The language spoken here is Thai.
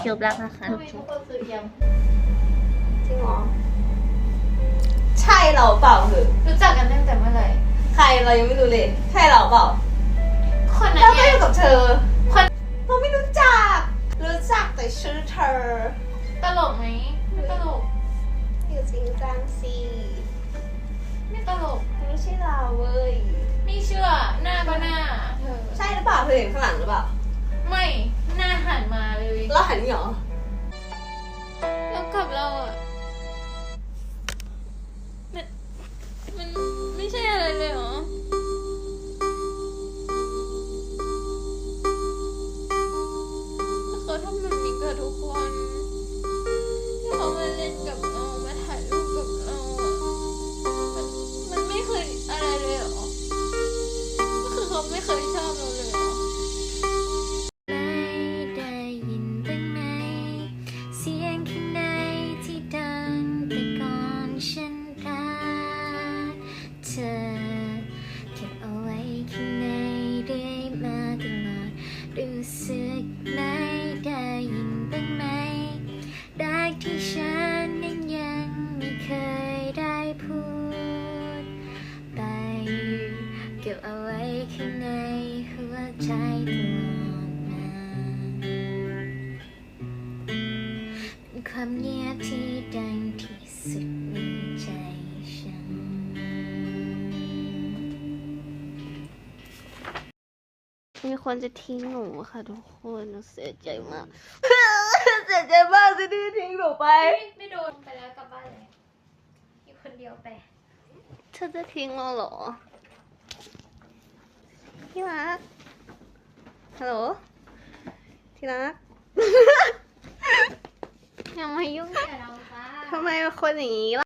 คิวบล็อกนะคะ ทำไมทุกคนซื้อเอียมจริงเหรอใช่เราเปล่าเหอะรู้จักกันตั้งแต่เมื่อไหร่ ใครเรายังไม่รู้เลย ใช่เราเปล่าคนนั้เรานก็ไงอยู่กับเธอ คนเราไม่รู้จัก รู้จักแต่ชื่อเธอตลกไหมไม่ตลก อยู่จริงจังสิไม่ตลก ไม่ใช่เราเว้ย ไม่เชื่อ หน้าก็หน้าเธอใช่หรือเปล่าเธอเห็นข้างหลังหรือเปล่า ไม่ ที่ฉันนั้นยังไม่เคยได้พูด ไป เก็บเอาไว้ข้างในหัวใจตลอดมาเป็นความเงียบที่ดังที่สุดในใจ มีคนจะทิ้งหนูค่ะทุกคนหนูเสียใจมาก เสียใจมากที่ที่ทิ้งหนูไป ไม่โดนไปแล้วกลับบ้านเลยอยู่คนเดียวไปเธอจะทิ้งเราเหรอที่รักฮัลโหลที่รักอย่ามายุ่งแต่เราบ้าทำไมเป็นคนอย่างนี้ล่ะ